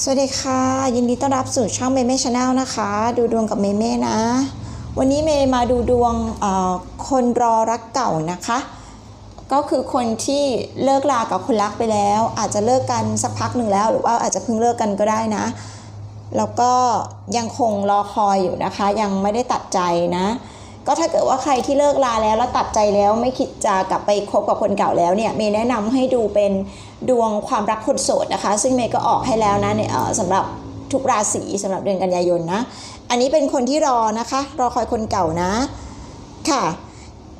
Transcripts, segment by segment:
สวัสดีค่ะ ยินดีต้อนรับสู่ช่องเมเม่ชาแนลนะคะ ดูดวงกับเมเม่นะ วันนี้เมย์มาดูดวงคนรอรักเก่านะคะ ก็คือคนที่เลิกลากับคนรักไปแล้ว อาจจะเลิกกันสักพักหนึ่งแล้ว หรือว่าอาจจะเพิ่งเลิกกันก็ได้นะ แล้วก็ยังคงรอคอยอยู่นะคะ ยังไม่ได้ตัดใจนะ ก็ถ้าเกิดว่าใครที่เลิกลาแล้วแล้วตัดใจแล้วไม่คิดจะกลับไปคบกับคนเก่าแล้วเนี่ยเมย์แนะนำให้ดูเป็นดวงความรักคนโสดนะคะ ซึ่งเมย์ก็ออกให้แล้วนะในเอ่อสำหรับทุกราศีสำหรับเดือนกันยายนนะ อันนี้เป็นคนที่รอนะคะ รอคอยคนเก่านะค่ะ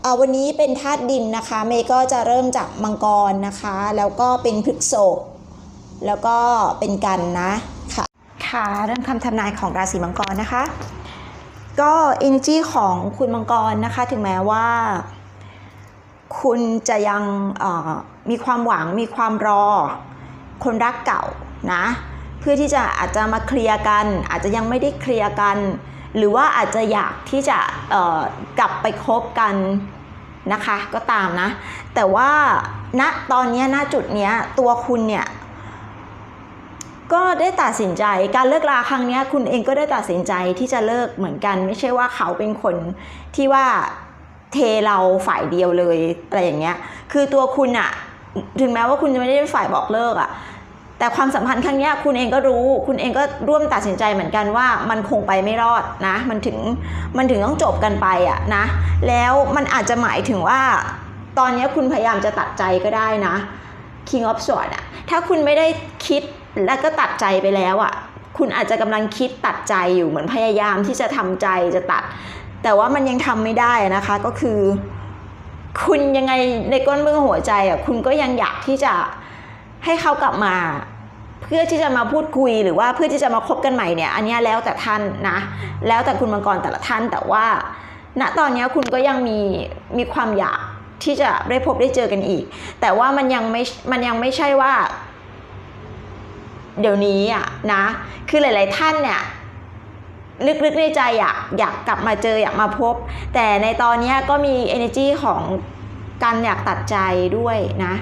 เอ่อวันนี้เป็นธาตุดินนะคะ เมย์ก็จะเริ่มจากมังกรนะคะ แล้วก็เป็นพฤกษกแล้วก็เป็นกันนะค่ะค่ะเริ่มคำทำนายของราศีมังกรนะคะ ก็ energy ของคุณมังกรนะคะ ถึงแม้ว่า คุณจะยังมีความหวังมีความรอ คนรักเก่านะ เพื่อที่จะอาจจะมาเคลียร์กัน อาจจะยังไม่ได้เคลียร์กัน หรือว่าอาจจะอยากที่จะกลับไปคบกันนะคะ ก็ตามนะ แต่ว่าณตอนนี้ณจุดเนี้ยตัวคุณเนี่ย ก็ได้ตัดสินใจการเลิกลาครั้งนี้คุณเองก็ได้ตัดสินใจที่จะเลิกเหมือนกัน ไม่ใช่ว่าเขาเป็นคนที่ว่าเทเราฝ่ายเดียวเลยอะไรอย่างเงี้ยคือตัวคุณอะถึงแม้ว่าคุณจะไม่ได้เป็นฝ่ายบอกเลิกอะแต่ความสัมพันธ์ครั้งนี้คุณเองก็รู้ คุณเองก็ร่วมตัดสินใจเหมือนกันว่ามันคงไปไม่รอดนะ มันถึงมันถึงต้องจบกันไปอะนะ แล้วมันอาจจะหมายถึงว่า ตอนนี้คุณพยายามจะตัดใจก็ได้นะ King of Swords อะถ้าคุณไม่ได้คิด แล้วก็ตัดใจไปแล้วอะคุณอาจจะกำลังคิดตัดใจอยู่เหมือนพยายามที่จะทำใจจะตัด แต่ว่ามันยังทำไม่ได้นะคะก็คือ คุณยังไงในก้นเบื้องหัวใจอะคุณก็ยังอยากที่จะให้เขากลับมา เพื่อที่จะมาพูดคุยหรือว่าเพื่อที่จะมาคบกันใหม่เนี่ย อันเนี้ยแล้วแต่ท่านนะ แล้วแต่คุณมังกรแต่ละท่านแต่ว่าณตอนนี้คุณก็ยังมีมีความอยากที่จะได้พบได้เจอกันอีก แต่ว่ามันยังไม่มันยังไม่ใช่ว่า เดี๋ยวนี้อะนะ คือหลาย ๆ ท่านเนี่ยลึกๆในใจอยากอยากกลับมาเจออยากมาพบ แต่ในตอนนี้ก็มี energy ของการอยากตัดใจด้วยนะ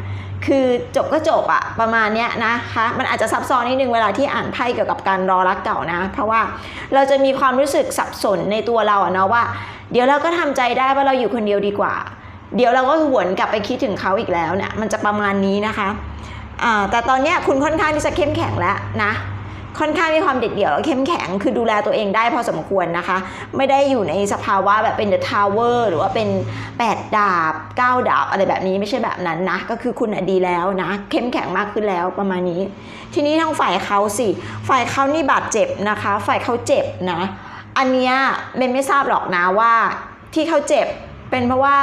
คือจบก็จบอะประมาณเนี้ยนะคะมันอาจจะซับซ้อนนิดนึงเวลาที่อ่านไพ่เกี่ยวกับการรอรักเก่านะ เพราะว่าเราจะมีความรู้สึกสับสนในตัวเราอะเนาะว่า เดี๋ยวเราก็ทำใจได้ว่าเราอยู่คนเดียวดีกว่า เดี๋ยวเราก็หวนกลับไปคิดถึงเขาอีกแล้วเนี่ยมันจะประมาณนี้นะคะ แต่ตอนนี้คุณค่อนข้างที่จะเข้มแข็งแล้วนะ ค่อนข้างมีความเด็ดเดี่ยวและเข้มแข็ง คือดูแลตัวเองได้พอสมควรนะคะ ไม่ได้อยู่ในสภาวะแบบเป็น The Tower หรือว่าเป็น 8 ดาบ 9 ดาบ อะไรแบบนี้ไม่ใช่แบบนั้นนะ ก็คือคุณดีแล้วนะ เข้มแข็งมากขึ้นแล้วประมาณนี้ ทีนี้ทางฝ่ายเขาสิ ฝ่ายเขานี่บาดเจ็บนะคะ ฝ่ายเขาเจ็บนะ อันเนี้ยเบนไม่ทราบหรอกนะว่าที่เขาเจ็บเป็นเพราะว่า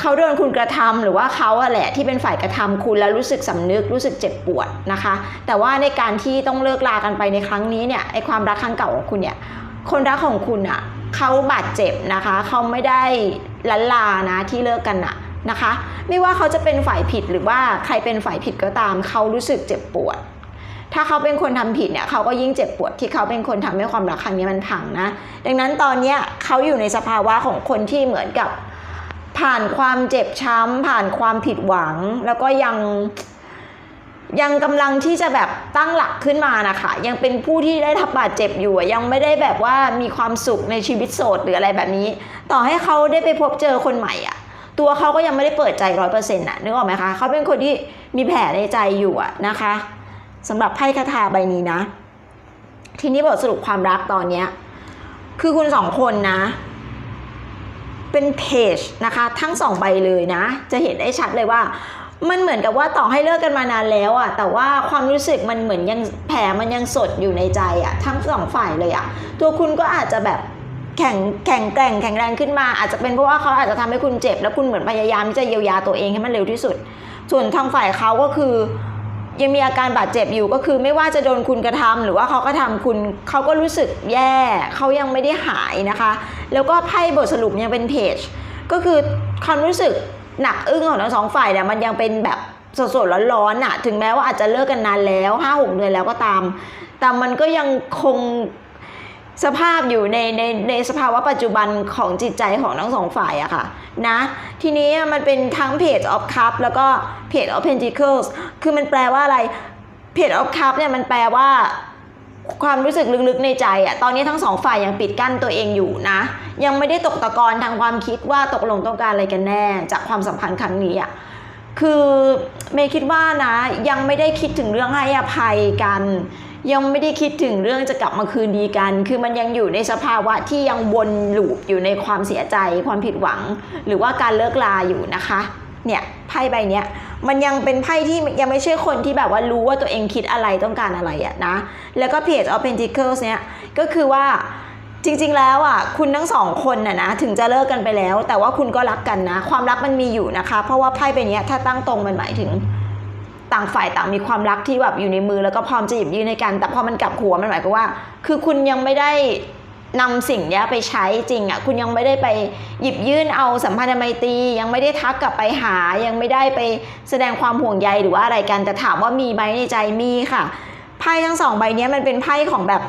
เขาโดนคุณกระทำหรือว่าเขาอะแหละที่เป็นฝ่ายกระทำคุณแล้วรู้สึกสำนึกรู้สึกเจ็บปวดนะคะ แต่ว่าในการที่ต้องเลิกลากันไปในครั้งนี้เนี่ยไอความรักครั้งเก่าของคุณเนี่ยคนรักของคุณอะเขาบาดเจ็บนะคะเขาไม่ได้ลันลานะที่เลิกกันอะนะคะ ไม่ว่าเขาจะเป็นฝ่ายผิดหรือว่าใครเป็นฝ่ายผิดก็ตามเขารู้สึกเจ็บปวด ถ้าเขาเป็นคนทำผิดเนี่ยเขาก็ยิ่งเจ็บปวดที่เขาเป็นคนทำให้ความรักครั้งนี้มันพังนะ ดังนั้นตอนเนี้ยเขาอยู่ในสภาวะของคนที่เหมือนกับ ผ่านความเจ็บช้ำ ผ่านความผิดหวัง แล้วก็ยังยังกำลังที่จะแบบตั้งหลักขึ้นมานะคะยังเป็นผู้ที่ได้รับบาดเจ็บอยู่ยังไม่ได้แบบว่ามีความสุขในชีวิตโสดหรืออะไรแบบนี้ ต่อให้เขาได้ไปพบเจอคนใหม่อะ ตัวเขาก็ยังไม่ได้เปิดใจร้อยเปอร์เซ็นต์อะนึกออกไหมคะเขาเป็นคนที่มีแผลในใจอยู่อะนะคะสำหรับไพ่คาถาใบนี้นะ ทีนี้บทสรุปความรักตอนเนี้ยคือคุณสองคนนะ เป็นเพจนะคะ ทั้งสองใบเลยนะ จะเห็นได้ชัดเลยว่า มันเหมือนกับว่าต่อให้เลิกกันมานานแล้วอะแต่ว่าความรู้สึกมันเหมือนยังแผลมันยังสดอยู่ในใจอะทั้งสองฝ่ายเลยอะตัวคุณก็อาจจะแบบแข็งแข็งแกร่งแข็งแรงขึ้นมา อาจจะเป็นเพราะว่าเขาอาจจะทำให้คุณเจ็บ แล้วคุณเหมือนพยายามที่จะเยียวยาตัวเองให้มันเร็วที่สุด ส่วนทางฝ่ายเขาก็คือ ยังมีอาการบาดเจ็บอยู่ก็คือไม่ว่าจะโดนคุณกระทำหรือว่าเขาก็ทำคุณเขาก็รู้สึกแย่เขายังไม่ได้หายนะคะ แล้วก็ไพ่บทสรุปยังเป็นเพจ ก็คือความรู้สึกหนักอึ้งของทั้งสองฝ่ายเนี่ยมันยังเป็นแบบสดๆร้อนๆน่ะถึงแม้ว่าอาจจะเลิกกันนานแล้วห้าหกเดือนแล้วก็ตาม แต่มันก็ยังคงสภาพอยู่ในในในสภาวะปัจจุบันของจิตใจของทั้งสองฝ่ายอะค่ะนะทีนี้มันเป็นทั้งเพจ of cup แล้วก็เพจ of pentacles คือมันแปลว่าอะไรเพจออฟคัพเนี่ยมันแปลว่า ความรู้สึกลึกๆในใจอะตอนนี้ทั้งสองฝ่ายยังปิดกั้นตัวเองอยู่นะ ยังไม่ได้ตกตะกอนทางความคิดว่าตกลงต้องการอะไรกันแน่ จากความสัมพันธ์ครั้งนี้อะคือเมย์คิดว่านะ ยังไม่ได้คิดถึงเรื่องให้อภัยกัน ยังไม่ได้คิดถึงเรื่องจะกลับมาคืนดีกัน คือมันยังอยู่ในสภาวะที่ยังวนลูปอยู่ในความเสียใจ ความผิดหวัง หรือว่าการเลิกลาอยู่นะคะ เนี่ยไพ่ใบเนี้ยมันยังเป็นไพ่ที่ยังไม่ใช่คนที่แบบว่ารู้ว่าตัวเองคิดอะไรต้องการอะไรอะนะ แล้วก็ Page of Pentacles เนี่ยก็คือว่าจริงๆ แล้วอะคุณทั้งสองคนน่ะนะถึงจะเลิกกันไปแล้ว แต่ว่าคุณก็รักกันนะ ความรักมันมีอยู่นะคะ เพราะว่าไพ่ใบนี้ถ้าตั้งตรงมันหมายถึงต่างฝ่ายต่างมีความรักที่แบบอยู่ในมือแล้วก็พร้อมจะหยิบยื่นให้กัน แต่พอมันกลับหัวมันหมายความว่า คือคุณยังไม่ได้ นำสิ่งนี้ไปใช้จริงอะคุณยังไม่ได้ไปหยิบยื่นเอาสัมพันธไมตรียังไม่ได้ทักกลับไปหา ยังไม่ได้ไปแสดงความห่วงใยหรือว่าอะไรกันแต่ถามว่ามีไหมในใจมีค่ะไพ่ทั้งสองใบนี้มันเป็นไพ่ของแบบ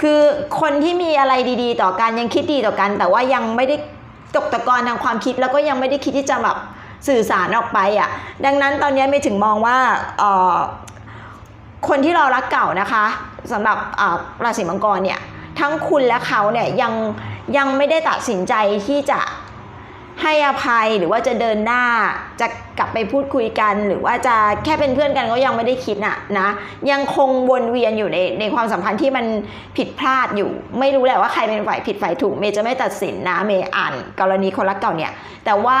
คือคนที่มีอะไรดีๆ ต่อกันยังคิดดีต่อกัน แต่ว่ายังไม่ได้ตกตะกอนทางความคิดแล้วก็ยังไม่ได้คิดที่จะแบบสื่อสารออกไปอะ ดังนั้นตอนนี้ไม่ถึงมองว่าเออคนที่เรารักเก่านะคะสำหรับราศีมังกรเนี่ย ทั้งคุณและเขาเนี่ยยังยังไม่ได้ตัดสินใจที่จะให้อภัยหรือว่าจะเดินหน้าจะกลับไปพูดคุยกัน หรือว่าจะแค่เป็นเพื่อนกันก็ยังไม่ได้คิดน่ะนะยังคงวนเวียนอยู่ในในความสัมพันธ์ที่มันผิดพลาดอยู่ ไม่รู้แหละว่าใครเป็นฝ่ายผิดฝ่ายถูกเมย์จะไม่ตัดสินนะเมย์อ่านกรณีคนรักเก่าเนี่ยแต่ว่า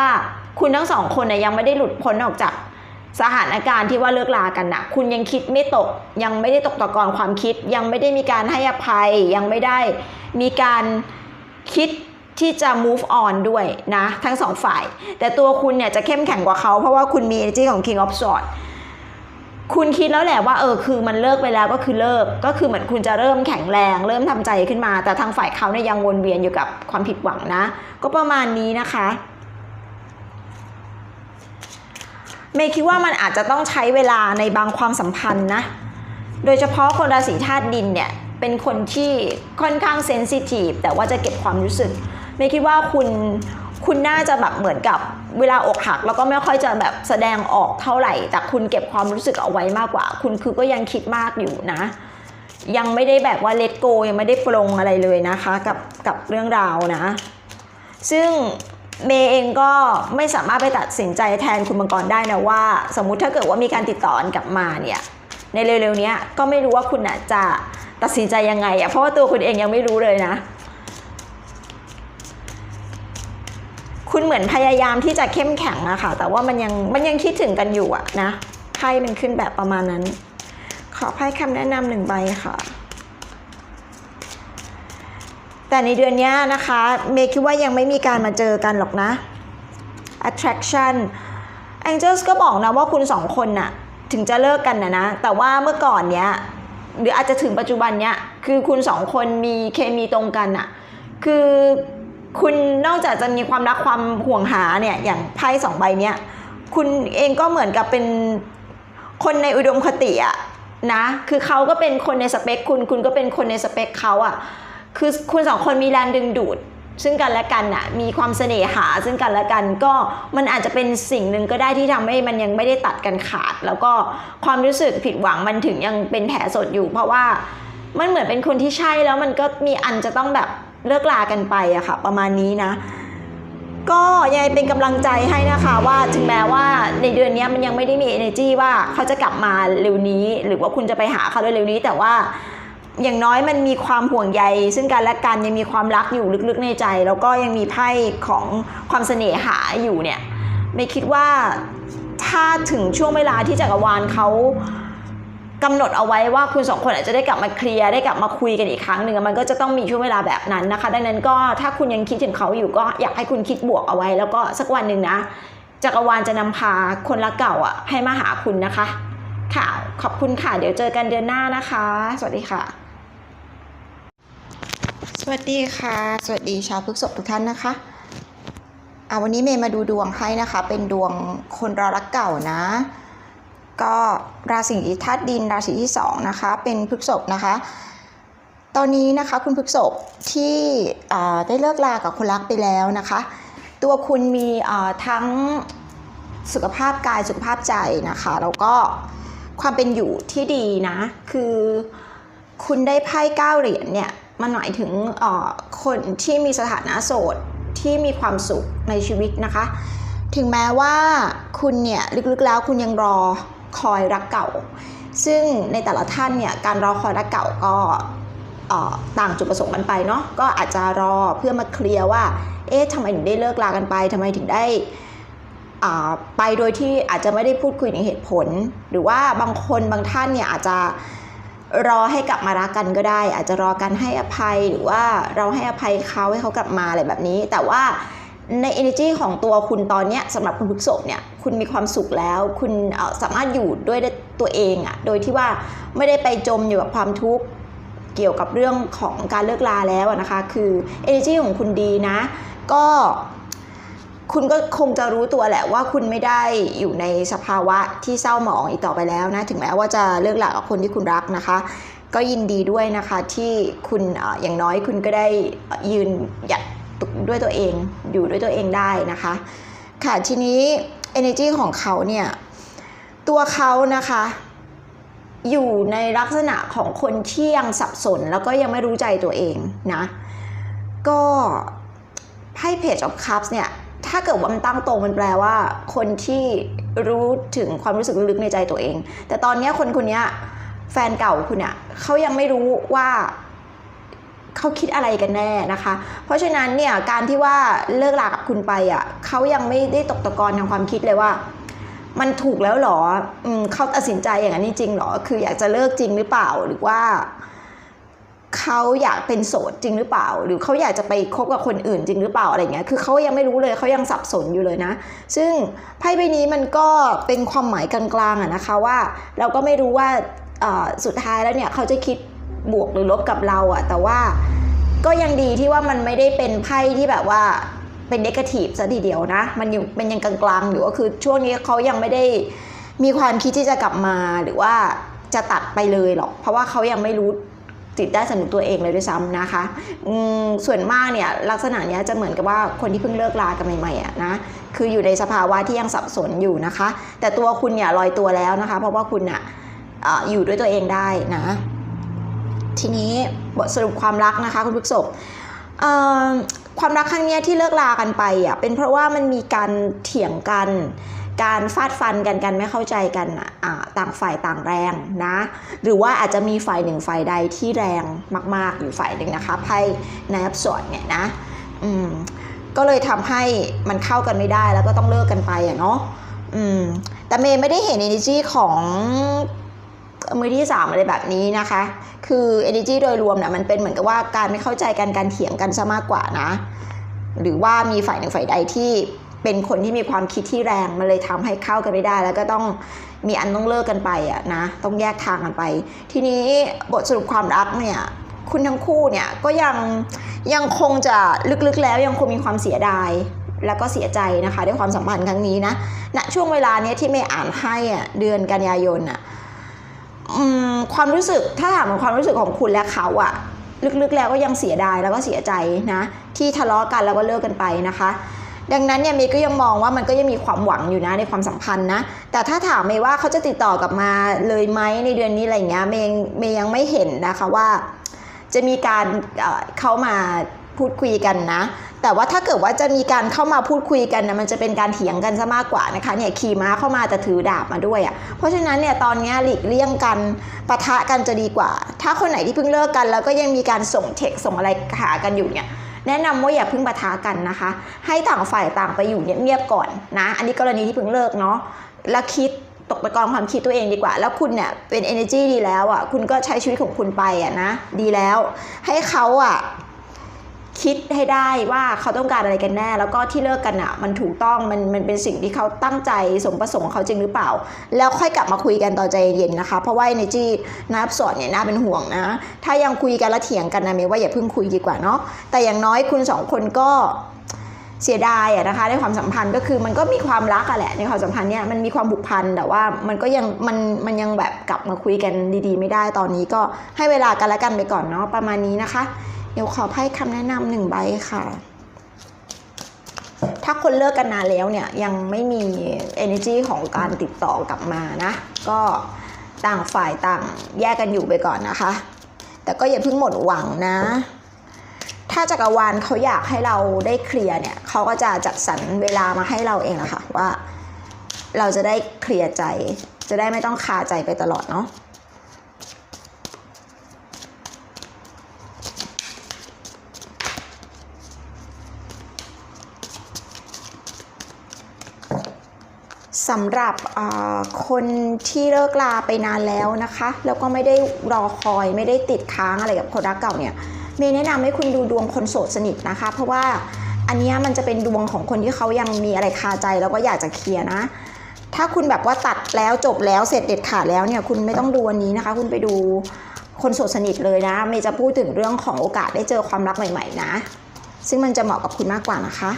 คุณทั้งสองคนเนี่ยยังไม่ได้หลุดพ้นออกจาก สถานการณ์ที่ว่าเลิกลากันนะคุณยังคิดไม่ตก ยังไม่ได้ตกตะกอนความคิด ยังไม่ได้มีการให้อภัย ยังไม่ได้มีการคิดที่จะ move on ด้วยนะ ทั้งสองฝ่าย แต่ตัวคุณเนี่ยจะเข้มแข็งกว่าเขา เพราะว่าคุณมี energy ของ king of swords คุณคิดแล้วแหละว่าเออคือมันเลิกไปแล้วก็คือเลิกก็คือเหมือนคุณจะเริ่มแข็งแรง เริ่มทำใจขึ้นมา แต่ทางฝ่ายเขาเนี่ยยังวนเวียนอยู่กับความผิดหวังนะ ก็ประมาณนี้นะคะ เมย์คิดว่ามันอาจจะต้องใช้เวลาในบางความสัมพันธ์นะ โดยเฉพาะคนราศีธาตุดินเนี่ยเป็นคนที่ค่อนข้างเซนซิทีฟแต่ว่าจะเก็บความรู้สึก เมย์คิดว่าคุณคุณน่าจะแบบเหมือนกับเวลาอกหัก แล้วก็ไม่ค่อยจะแบบแสดงออกเท่าไหร่ แต่คุณเก็บความรู้สึกเอาไว้มากกว่า คุณคือก็ยังคิดมากอยู่นะ ยังไม่ได้แบบว่าเลตโกยังไม่ได้ปลงอะไรเลยนะคะ กับกับเรื่องราวนะ ซึ่ง เมย์เองก็ไม่สามารถไปตัดสินใจแทนคุณมังกรได้นะว่า สมมุติถ้าเกิดว่ามีการติดต่อกลับมาเนี่ยในเร็วๆนี้ก็ไม่รู้ว่าคุณน่ะจะตัดสินใจยังไงอะเพราะว่าตัวคุณเองยังไม่รู้เลยนะ คุณเหมือนพยายามที่จะเข้มแข็งอะค่ะ แต่ว่ามันยังมันยังคิดถึงกันอยู่อะนะไพ่มันขึ้นแบบประมาณนั้น ขอไพ่คำแนะนำหนึ่งใบค่ะ แต่ในเดือนนี้นะคะ เมย์คิดว่ายังไม่มีการมาเจอกันหรอกนะ attraction angels ก็บอกนะว่าคุณสองคนน่ะ ถึงจะเลิกกันนะนะ แต่ว่าเมื่อก่อนเนี้ยหรืออาจจะถึงปัจจุบันเนี้ยคือคุณสองคนมีเคมีตรงกันน่ะคือคุณนอกจากจะมีความรักความห่วงหาเนี่ยอย่างไพ่สองใบเนี้ยคุณเองก็เหมือนกับเป็นคนในอุดมคติอะนะ คือเขาก็เป็นคนในสเปคคุณ คุณก็เป็นคนในสเปคเขาอะ คือคุณสองคนมีแรงดึงดูด ซึ่งกันและกันน่ะมีความเสน่หาซึ่งกันและกันก็มันอาจจะเป็นสิ่งหนึ่งก็ได้ที่ทำให้มันยังไม่ได้ตัดกันขาด แล้วก็ความรู้สึกผิดหวังมันถึงยังเป็นแผลสดอยู่ เพราะว่ามันเหมือนเป็นคนที่ใช่แล้วมันก็มีอันจะต้องแบบเลิกลากันไปอะค่ะ ประมาณนี้นะ ก็ยังเป็นกำลังใจให้นะคะว่าถึงแม้ว่าในเดือนนี้มันยังไม่ได้มี energy ว่าเขาจะกลับมาเร็วนี้ หรือว่าคุณจะไปหาเขาเร็วนี้แต่ว่า อย่างน้อยมันมีความห่วงใย ซึ่งกันและกันยังมีความรักอยู่ลึกๆในใจ แล้วก็ยังมีไพ่ของความเสน่หาอยู่เนี่ยไม่คิดว่าถ้าถึงช่วงเวลาที่จักรวาลเขากำหนดเอาไว้ว่าคุณสองคนอาจจะได้กลับมาเคลียร์ได้กลับมาคุยกันอีกครั้งหนึ่งมันก็จะต้องมีช่วงเวลาแบบนั้นนะคะ ดังนั้นก็ถ้าคุณยังคิดถึงเขาอยู่ก็อยากให้คุณคิดบวกเอาไว้ แล้วก็สักวันหนึ่งนะจักรวาลจะนำพาคนรักเก่าอะให้มาหาคุณนะคะ ค่ะขอบคุณค่ะเดี๋ยวเจอกันเดือนหน้านะคะ สวัสดีค่ะ สวัสดีค่ะ สวัสดีชาวพฤกษภทุกท่านนะคะอาวันนี้เมย์มาดูดวงให้นะคะ เป็นดวงคนรารักเก่านะ ก็ราศีธาตุดินราศีที่สองนะคะ เป็นพฤกษภนะคะ ตอนนี้นะคะคุณพฤกษภที่ได้เลิกลากับคนรักไปแล้วนะคะ ตัวคุณมีทั้งสุขภาพกายสุขภาพใจนะคะ แล้วก็ความเป็นอยู่ที่ดีนะ คือคุณได้ไพ่เก้าเหรียญเนี่ย มันหมายถึงคนที่มีสถานะโสดที่มีความสุขในชีวิตนะคะ ถึงแม้ว่าคุณเนี่ยลึกๆแล้วคุณยังรอคอยรักเก่า ซึ่งในแต่ละท่านเนี่ยการรอคอยรักเก่าก็ต่างจุดประสงค์กันไปเนาะก็อาจจะรอเพื่อมาเคลียร์ว่า เอ๊ะทำไมถึงได้เลิกลากันไปทำไมถึงได้อ่าไปโดยที่อาจจะไม่ได้พูดคุยถึงเหตุผล หรือว่าบางคนบางท่านเนี่ยอาจจะ รอให้กลับมารักกันก็ได้ อาจจะรอกันให้อภัยหรือว่าเราให้อภัยเขาให้เขากลับมาอะไรแบบนี้ แต่ว่าใน energy ของตัวคุณตอนเนี้ยสำหรับคุณพฤกษบเนี่ยคุณมีความสุขแล้ว คุณสามารถอยู่ด้วยตัวเองอะโดยที่ว่าไม่ได้ไปจมอยู่กับความทุกข์เกี่ยวกับเรื่องของการเลิกลาแล้วนะคะ คือ energy ของคุณดีนะ ก็ คุณก็คงจะรู้ตัวแหละว่าคุณไม่ได้อยู่ในสภาวะที่เศร้าหมองอีกต่อไปแล้วนะ ถึงแม้ว่าจะเลิกหลากับคนที่คุณรักนะคะ ก็ยินดีด้วยนะคะที่คุณอย่างน้อยคุณก็ได้ยืนหยัดด้วยตัวเองอยู่ด้วยตัวเองได้นะคะ ค่ะทีนี้ energy ของเขาเนี่ยตัวเขานะคะอยู่ในลักษณะของคนที่ยังสับสนแล้วก็ยังไม่รู้ใจตัวเองนะ ก็ไพ่ Page of Cups เนี่ย ถ้าเกิดว่ามันตั้งตรงมันแปลว่า คนที่รู้ถึงความรู้สึกลึกในใจตัวเอง แต่ตอนนี้คนคนนี้แฟนเก่าคุณเนี่ยเขายังไม่รู้ว่าเขาคิดอะไรกันแน่นะคะ เพราะฉะนั้นเนี่ยการที่ว่าเลิกลากับคุณไปอะเขายังไม่ได้ตกตะกอนทางความคิดเลยว่า มันถูกแล้วหรออืมเขาตัดสินใจอย่างนั้นจริงหรอ คืออยากจะเลิกจริงหรือเปล่าหรือว่า เขาอยากเป็นโสดจริงหรือเปล่า หรือเขาอยากจะไปคบกับคนอื่นจริงหรือเปล่าอะไรเงี้ยคือเขายังไม่รู้เลยเขายังสับสนอยู่เลยนะ ซึ่งไพ่ใบนี้มันก็เป็นความหมายกลางๆอะนะคะว่า เราก็ไม่รู้ว่าสุดท้ายแล้วเนี่ยเขาจะคิดบวกหรือลบกับเราอะแต่ว่าก็ยังดีที่ว่ามันไม่ได้เป็นไพ่ที่แบบว่าเป็นเนกาทีฟซะทีเดียวนะ มันยังเป็นยังกลางๆอยู่ก็คือช่วงนี้เขายังไม่ได้มีความคิดที่จะกลับมาหรือว่าจะตัดไปเลยหรอก เพราะว่าเขายังไม่รู้ จิตได้สำนึกตัวเองเลยด้วยซ้ำนะคะส่วนมากเนี่ยลักษณะเนี้ยจะเหมือนกับว่าคนที่เพิ่งเลิกลากันใหม่ๆอะนะคืออยู่ในสภาวะที่ยังสับสนอยู่นะคะ แต่ตัวคุณเนี่ยลอยตัวแล้วนะคะ เพราะว่าคุณอะอยู่ด้วยตัวเองได้นะ ทีนี้บทสรุปความรักนะคะคุณผู้ชมความรักครั้งเนี้ยที่เลิกลากันไปอะเป็นเพราะว่ามันมีการเถียงกัน การฟาดฟันกันกันไม่เข้าใจกันอะต่างฝ่ายต่างแรงนะ หรือว่าอาจจะมีฝ่ายหนึ่งฝ่ายใดที่แรงมาก ๆ หรือฝ่ายหนึ่งนะคะไพ่ในอับสอดเนี่ยนะอืมก็เลยทำให้มันเข้ากันไม่ได้แล้วก็ต้องเลิกกันไปอะเนาะอืมแต่เมย์ไม่ได้เห็น energy ของมือที่สามอะไรแบบนี้นะคะ คือ energy โดยรวมเนี่ยมันเป็นเหมือนกับว่าการไม่เข้าใจกันการเถียงกันซะมากกว่านะ หรือว่ามีฝ่ายหนึ่งฝ่ายใดที่ เป็นคนที่มีความคิดที่แรงมันเลยทำให้เข้ากันไม่ได้ แล้วก็ต้องมีอันต้องเลิกกันไปอะนะต้องแยกทางกันไป ทีนี้บทสรุปความรักเนี่ยคุณทั้งคู่เนี่ยก็ยังยังคงจะลึกๆแล้วยังคงมีความเสียดายแล้วก็เสียใจนะคะด้วยความสัมพันธ์ครั้งนี้นะณช่วงเวลาเนี้ยที่เมย์อ่านให้อะเดือนกันยายนอะอความรู้สึกถ้าถามถึงความรู้สึกของคุณและเขาอะลึกๆแล้วก็ยังเสียดายแล้วก็เสียใจนะที่ทะเลาะกันแล้วก็เลิกกันไปนะคะ ดังนั้นเนี่ยเมย์ก็ยังมองว่ามันก็ยังมีความหวังอยู่นะในความสัมพันธ์นะ แต่ถ้าถามเมย์ว่าเขาจะติดต่อกลับมาเลยไหมในเดือนนี้อะไรเงี้ยเมย์เมย์ยังไม่เห็นนะคะว่า จะมีการเข้ามาพูดคุยกันนะ แต่ว่าถ้าเกิดว่าจะมีการเข้ามาพูดคุยกันนะมันจะเป็นการเถียงกันซะมากกว่านะคะเนี่ยขี่ม้าเข้ามาแต่ถือดาบมาด้วยอะ่ะเพราะฉะนั้นเนี่ยตอนนี้หลีกเลี่ยงกันปะทะกันจะดีกว่า ถ้าคนไหนที่เพิ่งเลิกกัน แล้วก็ยังมีการส่งเทคส่งอะไรหากันอยู่เนี่ย แนะนำว่าอย่าพึ่งปะทะกันนะคะ ให้ต่างฝ่ายต่างไปอยู่เงียบๆก่อนนะ อันนี้กรณีที่เพิ่งเลิกเนาะแล้วคิดตกตะกอนความคิดตัวเองดีกว่า แล้วคุณเนี่ยเป็น energy ดีแล้วอะคุณก็ใช้ชีวิตของคุณไปอะนะดีแล้ว ให้เขาอะ คิดให้ได้ว่าเขาต้องการอะไรกันแน่ แล้วก็ที่เลิกกันอะ มันถูกต้องมันมันเป็นสิ่งที่เขาตั้งใจสมประสงค์ของเขาจริงหรือเปล่า แล้วค่อยกลับมาคุยกันต่อใจเย็นนะคะ เพราะว่า energy นับสอนเนี่ยน่าเป็นห่วงนะ ถ้ายังคุยกันแล้วเถียงกันนะเมย์ว่าอย่าเพิ่งคุยดีกว่าเนาะแต่อย่างน้อยคุณสองคนก็เสียดายอะนะคะในความสัมพันธ์ก็คือมันก็มีความรักอะแหละในความสัมพันธ์เนี่ยมันมีความผูกพันแต่ว่ามันก็ยังมันมันยังแบบกลับมาคุยกันดีๆ ไม่ได้ตอนนี้ก็ให้เวลากันและกันไปก่อนเนาะประมาณนี้นะคะ เดี๋ยวขอไพ่คำแนะนำหนึ่งใบค่ะ ถ้าคนเลิกกันนานแล้วเนี่ย ยังไม่มี energy ของการติดต่อกลับมานะ ก็ต่างฝ่ายต่างแยกกันอยู่ไปก่อนนะคะ แต่ก็อย่าเพิ่งหมดหวังนะ ถ้าจักรวาลเขาอยากให้เราได้เคลียร์เนี่ย เขาก็จะจัดสรรเวลามาให้เราเองนะคะว่า เราจะได้เคลียร์ใจ จะได้ไม่ต้องคาใจไปตลอดเนาะ สำหรับคนที่เลิกลาไปนานแล้วนะคะ แล้วก็ไม่ได้รอคอยไม่ได้ติดค้างอะไรกับคนรักเก่าเนี่ยเมย์แนะนำให้คุณดูดวงคนโสดสนิทนะคะ เพราะว่าอันนี้มันจะเป็นดวงของคนที่เขายังมีอะไรคาใจแล้วก็อยากจะเคลียร์นะ ถ้าคุณแบบว่าตัดแล้วจบแล้วเสร็จเด็ดขาดแล้วเนี่ยคุณไม่ต้องดูอันนี้นะคะ คุณไปดูคนโสดสนิทเลยนะเมย์จะพูดถึงเรื่องของโอกาสได้เจอความรักใหม่ ๆ นะ ซึ่งมันจะเหมาะกับคุณมากกว่านะคะ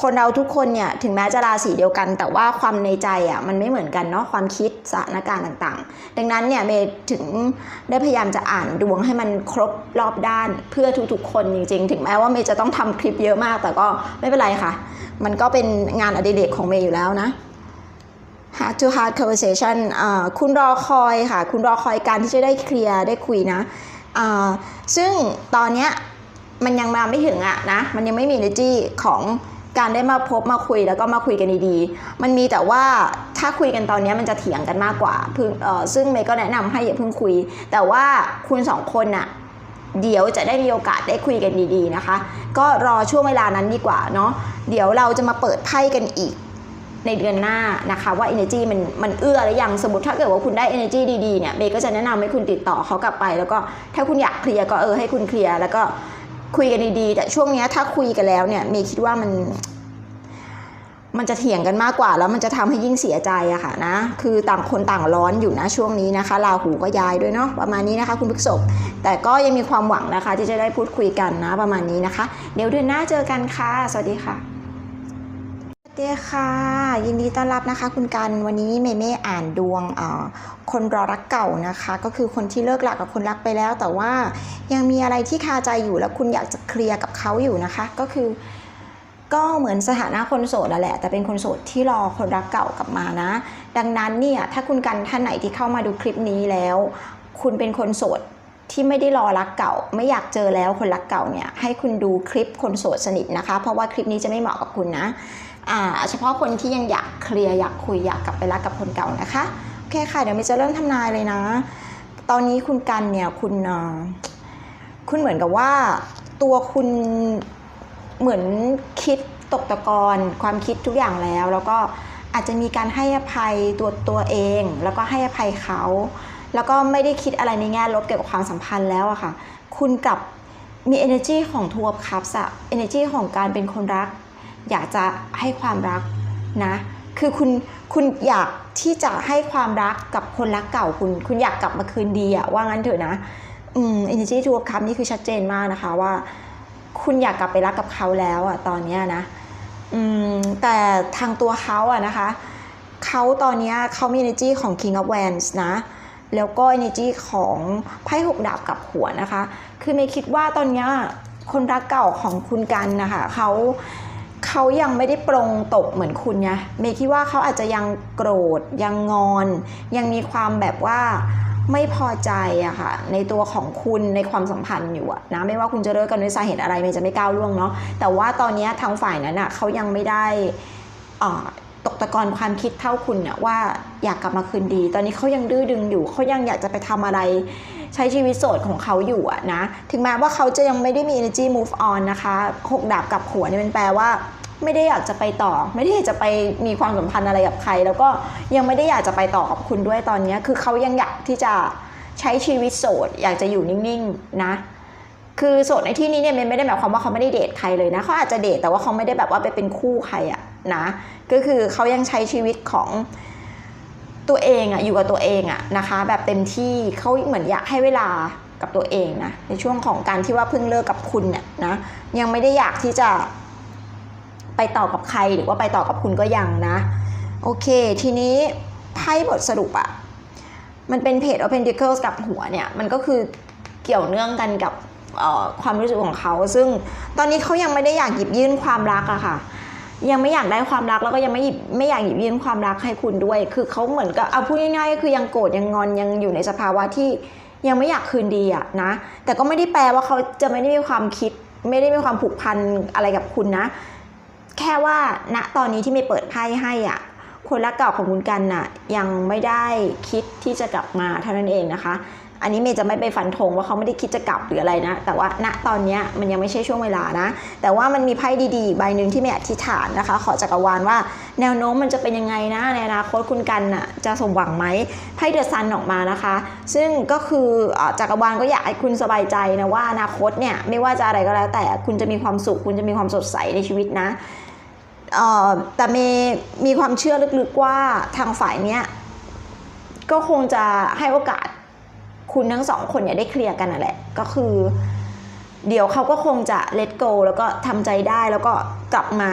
คนเราทุกคนเนี่ยถึงแม้จะราศีเดียวกัน แต่ว่าความในใจอะมันไม่เหมือนกันเนาะความคิดสถานการณ์ต่างๆ ดังนั้นเนี่ยเมย์ถึงได้พยายามจะอ่านดวงให้มันครบรอบด้านเพื่อทุกๆ คนจริงๆ ถึงแม้ว่าเมย์จะต้องทำคลิปเยอะมาก แต่ก็ไม่เป็นไรค่ะ มันก็เป็นงานอดิเรกของเมย์อยู่แล้วนะ Heart to Heart Conversation อ่าคุณรอคอยค่ะ คุณรอคอยการที่จะได้เคลียร์ได้คุยนะอ่าซึ่งตอนเนี้ยมันยังมาไม่ถึงอะนะ มันยังไม่มี energy ของ การได้มาพบมาคุยแล้วก็มาคุยกันดีๆ มันมีแต่ว่าถ้าคุยกันตอนนี้มันจะเถียงกันมากกว่าพิ่งเออซึ่งเมย์ก็แนะนำให้อย่าเพิ่งคุย แต่ว่าคุณสองคนน่ะเดี๋ยวจะได้มีโอกาสได้คุยกันดีๆนะคะ ก็รอช่วงเวลานั้นดีกว่าเนาะเดี๋ยวเราจะมาเปิดไพ่กันอีกในเดือนหน้านะคะว่า energy มันมันเอื้อหรือยังสมมติถ้าเกิดว่าคุณได้ energy ดีๆเนี่ยเบย์ก็จะแนะนำให้คุณติดต่อเขากลับไป แล้วก็ถ้าคุณอยากเคลียร์ก็เออให้คุณเคลียร์แล้วก็ คุยกันดีๆ แต่ช่วงนี้ถ้าคุยกันแล้วเนี่ยเมย์คิดว่ามัน มันจะเถียงกันมากกว่า แล้วมันจะทำให้ยิ่งเสียใจอะค่ะนะ คือต่างคนต่างร้อนอยู่นะช่วงนี้นะคะลาหูก็ย้ายด้วยเนาะประมาณนี้นะคะ คุณพฤกษบแต่ก็ยังมีความหวังนะคะ ที่จะได้พูดคุยกันนะประมาณนี้นะคะ เดี๋ยวเดือนหน้าเจอกันค่ะ สวัสดีค่ะ สวัสดีค่ะ ยินดีต้อนรับนะคะ คุณกันวันนี้เมเม่อ่านดวงคนรอรักเก่านะคะ ก็คือคนที่เลิกหลักกับคนรักไปแล้ว แต่ว่ายังมีอะไรที่คาใจอยู่แล้วคุณอยากจะเคลียร์กับเขาอยู่นะคะ ก็คือ ก็เหมือนสถานะคนโสดแหละ แต่เป็นคนโสดที่รอคนรักเก่ากลับมานะ ดังนั้นเนี่ยถ้าคุณกันท่านไหนที่เข้ามาดูคลิปนี้แล้ว คุณเป็นคนโสดที่ไม่ได้รอรักเก่า ไม่อยากเจอแล้วคนรักเก่าเนี่ยให้คุณดูคลิปคนโสดสนิทนะคะ เพราะว่าคลิปนี้จะไม่เหมาะกับคุณนะ เฉพาะคนที่ยังอยากเคลียร์อยากคุยอยากกลับไปรักกับคนเก่านะคะ โอเคค่ะ เดี๋ยวมย์จะเริ่มทำนายเลยนะ ตอนนี้คุณกันเนี่ยคุณเอ่อคุณเหมือนกับว่า ตัวคุณเหมือนคิดตกตะกอนความคิดทุกอย่างแล้ว แล้วก็อาจจะมีการให้อภัยตัวตัวเอง แล้วก็ให้อภัยเขา แล้วก็ไม่ได้คิดอะไรในแง่ลบเกี่ยวกับความสัมพันธ์แล้วอะค่ะ คุณกับมี energy ของทัวร์คัพส์อะ energy ของการเป็นคนรัก อยากจะให้ความรักนะ คือคุณคุณอยากที่จะให้ความรักกับคนรักเก่าคุณ คุณอยากกลับมาคืนดีอะว่างั้นเถอะนะ อืม energy to of cup นี่คือชัดเจนมากนะคะว่า คุณอยากกลับไปรักกับเขาแล้วอะตอนเนี้ยนะ อืมแต่ทางตัวเขาอะนะคะเขาตอนเนี้ยเขามี energy ของ king of wands นะ แล้วก็ energy ของไพ่หกดาบกับหัวนะคะ คือเมย์คิดว่าตอนเนี้ยคนรักเก่าของคุณกันนะคะเขา เขายังไม่ได้ปรงตกเหมือนคุณไงเมย์คิดว่าเขาอาจจะยังโกรธยังงอน ยังมีความแบบว่าไม่พอใจอะค่ะในตัวของคุณในความสัมพันธ์อยู่อะนะไม่ว่าคุณจะเลิกกันด้วยสาเหตุอะไรเมย์จะไม่ก้าวล่วงเนาะแต่ว่าตอนนี้ทางฝ่ายนั้นอะเขายังไม่ได้อ่าตกตะกอนความคิดเท่าคุณเนี่ยว่าอยากกลับมาคืนดี ตอนนี้เขายังดื้อดึงอยู่เขายังอยากจะไปทำอะไร ใช้ชีวิตโสดของเขาอยู่อะนะ ถึงแม้ว่าเขาจะยังไม่ได้มี energy move on นะคะหกดาบกับหัวเนี่ยมันแปลว่าไม่ได้อยากจะไปต่อ ไม่ได้อยากจะไปมีความสัมพันธ์อะไรกับใคร แล้วก็ยังไม่ได้อยากจะไปต่อกับคุณด้วยตอนนี้คือเขายังอยากที่จะใช้ชีวิตโสด อยากจะอยู่นิ่งๆนะคือโสดในที่นี้เนี่ยมันไม่ได้หมายความว่าเขาไม่ได้เดทใครเลยนะเขาอาจจะเดทแต่ว่าเขาไม่ได้แบบว่าไปเป็นคู่ใครอะนะก็คือเขายังใช้ชีวิตของ ตัวเองอะอยู่กับตัวเองอะนะคะ แบบเต็มที่เขาเหมือนอยากให้เวลากับตัวเองนะในช่วงของการที่ว่าเพิ่งเลิกกับคุณเนี่ยนะยังไม่ได้อยากที่จะไปต่อกับใครหรือว่าไปต่อกับคุณก็ยังนะ โอเค ทีนี้ไพ่บทสรุปอะมันเป็นเพจ Open Pentacles กับหัวเนี่ยมันก็คือเกี่ยวเนื่องกันกับความรู้สึกของเขา ซึ่งตอนนี้เขายังไม่ได้อยากหยิบยื่นความรักอะค่ะ ยังไม่อยากได้ความรักแล้วก็ยังไม่หยิบไม่อยากหยิบยื่นความรักให้คุณด้วย คือเขาเหมือนกับเอาพูดง่ายๆก็คือยังโกรธยังงอนยังอยู่ในสภาวะที่ยังไม่อยากคืนดีอะนะ แต่ก็ไม่ได้แปลว่าเขาจะไม่ได้มีความคิด ไม่ได้มีความผูกพันอะไรกับคุณนะ แค่ว่าณตอนนี้ที่ไม่เปิดไพ่ให้อะคนรักเก่าของคุณกันน่ะยังไม่ได้คิดที่จะกลับมาเท่านั้นเองนะคะ อันนี้เมย์จะไม่ไปฟันธงว่าเขาไม่ได้คิดจะกลับหรืออะไรนะ แต่ว่าณตอนนี้มันยังไม่ใช่ช่วงเวลานะ แต่ว่ามันมีไพ่ดีๆใบหนึ่งที่เมย์อธิษฐานนะคะ ขอจักรวาลว่าแนวโน้มมันจะเป็นยังไงนะในอนาคตคุณกันน่ะจะสมหวังไหมไพ่เดอะซันออกมานะคะ ซึ่งก็คือจักรวาลก็อยากให้คุณสบายใจนะว่าอนาคตเนี่ยไม่ว่าจะอะไรก็แล้ว แต่คุณจะมีความสุข คุณจะมีความสดใสในชีวิตนะแต่เมย์มีความเชื่อลึกๆว่าทางฝ่ายเนี้ยก็คงจะให้โอกาส คุณทั้งสองคนเนี่ยได้เคลียร์กันนั่นแหละก็คือ เดี๋ยวเขาก็คงจะ let go แล้วก็ทำใจได้แล้วก็กลับมา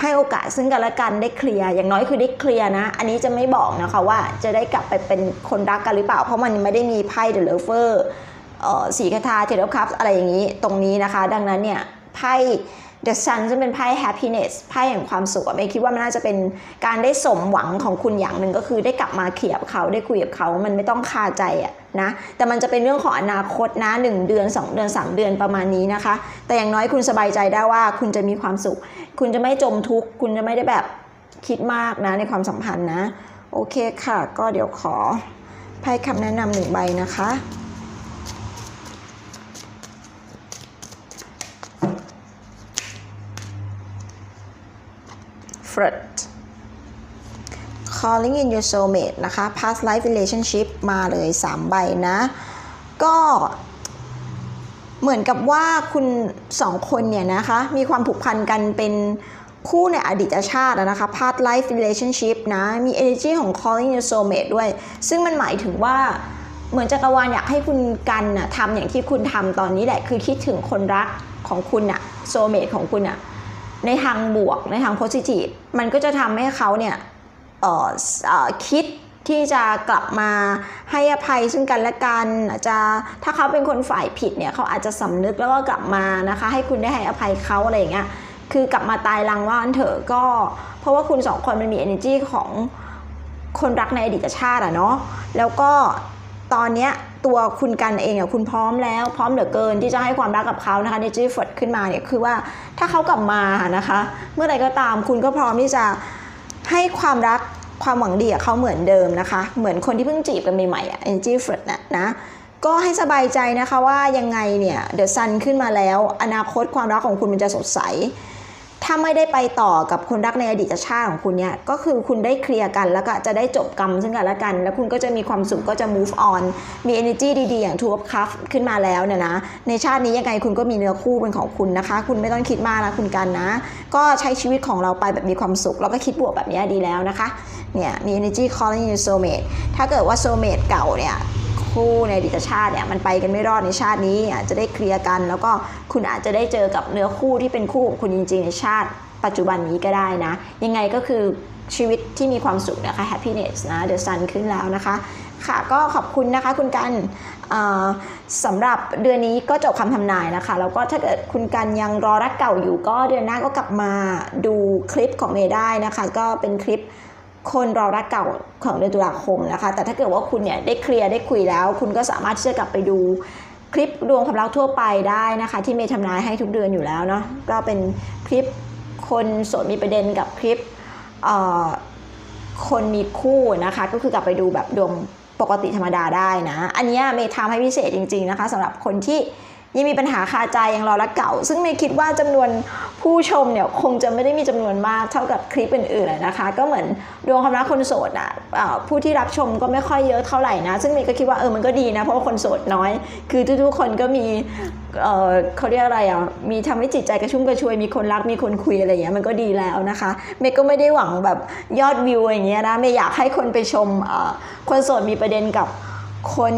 ให้โอกาสซึ่งกันและกันได้เคลียร์อย่างน้อยคือได้เคลียร์นะ อันนี้จะไม่บอกนะคะว่าจะได้กลับไปเป็นคนรักกันหรือเปล่า เพราะมันไม่ได้มีไพ่เดลเวอร์สีคาถาเทเลคัพอะไรอย่างนี้ตรงนี้นะคะ ดังนั้นเนี่ยไพ่ The Sun ซึ่งเป็นไพ่ happiness ไพ่แห่งความสุขอะเมย์คิดว่ามันน่าจะเป็นการได้สมหวังของคุณอย่างหนึ่งก็คือได้กลับมาเคลียบเขาได้คุยกับเขามันไม่ต้องคาใจอะนะแต่มันจะเป็นเรื่องของอนาคตนะ 1 เดือน 2 เดือน 3 เดือนประมาณนี้นะคะ แต่อย่างน้อยคุณสบายใจได้ว่าคุณจะมีความสุข คุณจะไม่จมทุกข์คุณจะไม่ได้แบบคิดมากนะในความสัมพันธ์นะ โอเคค่ะ ก็เดี๋ยวขอไพ่คำแนะนำหนึ่งใบนะคะ Fruit Calling in your soulmate นะคะ past life relationship มาเลย 3 ใบนะ ก็เหมือนกับว่าคุณสองคนเนี่ยนะคะ มีความผูกพันกันเป็นคู่ในอดีตชาตินะคะ past life relationship นะ มี energy ของ calling your soulmate ด้วย ซึ่งมันหมายถึงว่าเหมือนจักรวาลอยากให้คุณกันน่ะทำอย่างที่คุณทำตอนนี้แหละ คือคิดถึงคนรักของคุณอะ soulmate ของคุณอะ ในทางบวกในทางโพสิทีฟมันก็จะทำให้เขาเนี่ยคิดที่จะกลับมาให้อภัยซึ่งกันและกันอาจจะถ้าเขาเป็นคนฝ่ายผิดเนี่ยเขาอาจจะสำนึกแล้วก็กลับมานะคะให้คุณได้ให้อภัยเขาอะไรอย่างเงี้ยคือกลับมาตายรังว่าอันเถอะก็ เพราะว่าคุณสองคนมันมี energy ของคนรักในอดีตชาติอะเนาะแล้วก็ตอนเนี้ย ตัวคุณกันเองอะคุณพร้อมแล้วพร้อมเหลือเกินที่จะให้ความรักกับเขานะคะในจีฟดขึ้นมาเนี่ยคือว่าถ้าเขากลับมานะคะ เมื่อไรก็ตามคุณก็พร้อมที่จะให้ความรักความหวังดีกับเขาเหมือนเดิมนะคะ เหมือนคนที่เพิ่งจีบกันใหม่ๆอะ energy f r e d นะนะก็ให้สบายใจนะคะว่ายังไงเนี่ยเดอะซันขึ้นมาแล้ว อนาคตความรักของคุณมันจะสดใส ถ้าไม่ได้ไปต่อกับคนรักในอดีตชาติของคุณเนี่ยก็คือคุณได้เคลียร์กันแล้วก็จะได้จบกรรมซึ่งกันและกัน แล้วคุณก็จะมีความสุขก็จะ move on มี energy ดีๆ อย่าง two of cup ขึ้นมาแล้วเนี่ยนะ ในชาตินี้ยังไงคุณก็มีเนื้อคู่เป็นของคุณนะคะ คุณไม่ต้องคิดมากนะคุณกันนะ ก็ใช้ชีวิตของเราไปแบบมีความสุข แล้วก็คิดบวกแบบนี้ดีแล้วนะคะ เนี่ยมี energy calling you soulmate ถ้าเกิดว่า soulmate เก่าเนี่ย คู่ในอดีตชาติเนี่ยมันไปกันไม่รอดในชาตินี้อาจจะได้เคลียร์กัน แล้วก็คุณอาจจะได้เจอกับเนื้อคู่ที่เป็นคู่ของคุณจริง ๆ ในชาติ ปัจจุบันนี้ก็ได้นะ ยังไงก็คือชีวิตที่มีความสุขนะคะ happiness นะ the sun ขึ้นแล้วนะคะ ค่ะก็ขอบคุณนะคะคุณกันสำหรับเดือนนี้ก็จบคำทำนายนะคะ แล้วก็ถ้าเกิดคุณกันยังรอรักเก่าอยู่ก็เดือนหน้าก็กลับมาดูคลิปของเมย์ได้นะคะ ก็เป็นคลิป คนรอรักเก่าของเดือนตุลาคมนะคะ แต่ถ้าเกิดว่าคุณเนี่ยได้เคลียร์ได้คุยแล้ว คุณก็สามารถที่จะกลับไปดูคลิปดวงความรักทั่วไปได้นะคะ ที่เมย์ทำนายให้ทุกเดือนอยู่แล้วเนาะก็เป็นคลิปคนโสดมีประเด็นกับคลิปคนมีคู่นะคะ ก็คือกลับไปดูแบบดวงปกติธรรมดาได้นะ อันนี้เมย์ทำให้พิเศษจริง ๆนะคะสำหรับคนที่ ยังมีปัญหาคาใจยังรอรักเก่า ซึ่งเมย์คิดว่าจำนวนผู้ชมเนี่ยคงจะไม่ได้มีจำนวนมากเท่ากับคลิปอื่นๆนะคะ ก็เหมือนดวงความรักคนโสดอะเอ่อผู้ที่รับชมก็ไม่ค่อยเยอะเท่าไหร่นะ ซึ่งเมย์ก็คิดว่าเออมันก็ดีนะเพราะว่าคนโสดน้อย คือทุกๆคนก็มีเออเขาเรียกอะไรอะมีทำให้จิตใจกระชุ่มกระชวยมีคนรักมีคนคุยอะไรอย่างเงี้ยมันก็ดีแล้วนะคะ เมย์ก็ไม่ได้หวังแบบยอดวิวอย่างเงี้ยนะเมย์อยากให้คนไปชมคนโสดมีประเด็นกับคน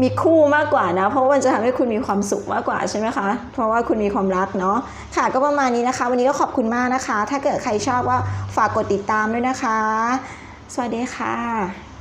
มีคู่มากกว่านะ เพราะว่ามันจะทำให้คุณมีความสุขมากกว่าใช่ไหมคะ เพราะว่าคุณมีความรักเนาะค่ะก็ประมาณนี้นะคะ วันนี้ก็ขอบคุณมากนะคะ ถ้าเกิดใครชอบก็ฝากกดติดตามด้วยนะคะ สวัสดีค่ะ